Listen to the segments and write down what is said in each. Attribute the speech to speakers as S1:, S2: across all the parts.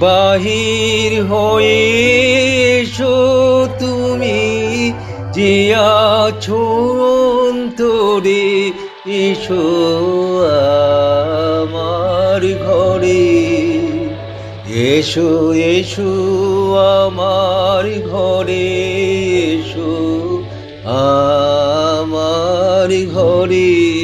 S1: বাহির হয়ে তুমি আছো অন্তরে এসো আমার ঘরে। এসো এসো আমার ঘরে, এসো আমার ঘরে।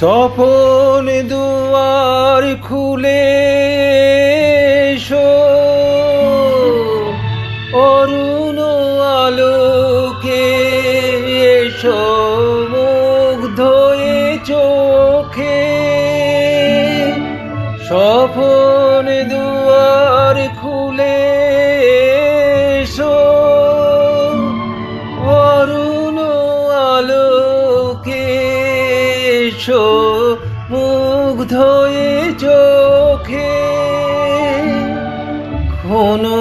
S1: স্বপন দুয়ার খুলে অরুণ আলোকে এসো মুগ্ধ চোখে। স্বপন দুয়ার খুলে এসো মুগ্ধ এ চোখে? কোনো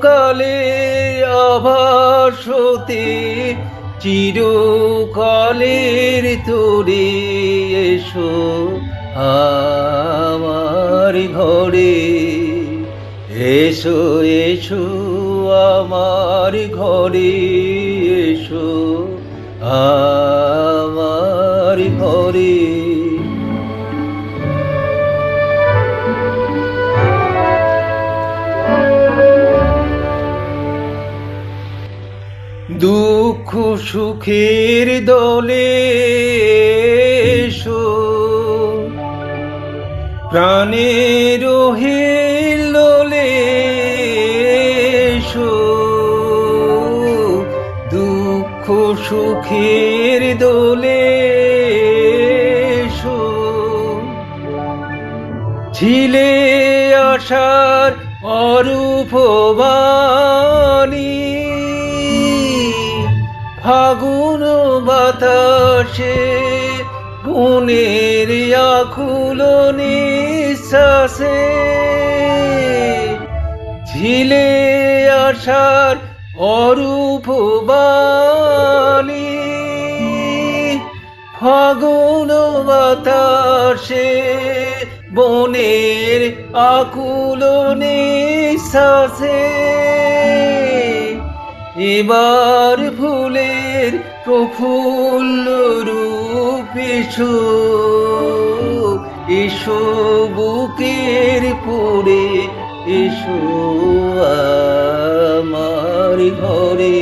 S1: কালে আবার আভাসতে চিরকালের তোরে এসো আমার ঘরে। এসো এসো, আমার ঘরে এসো। আমার ঘরে দুঃখ সুখের দলে প্রাণের হেলোলে এসো। দুঃখ সুখের ছিলে আসার অরূপ বাণী ফাগুন বাতাসে গুণের আকুল নিঃশ্বাসে। ছিলে আসার অরূপ বাণী ফাগুন বাতাসে বনের আকুল নিঃশ্বাসে। এবার ফুলের প্রফুল্ল রূপ এসো এসো বুকের পরে, এসো আমার ঘরে।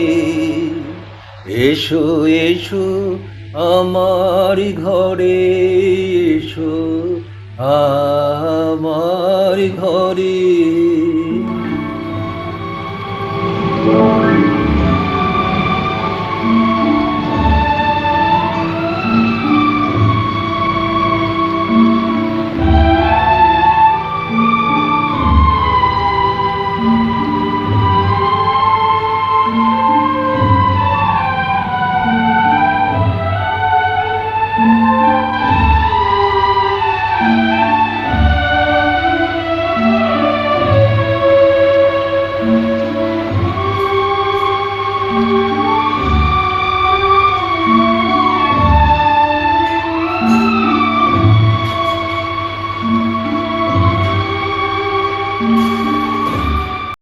S1: এসো এসো আমার ঘরে। আমার ঘরে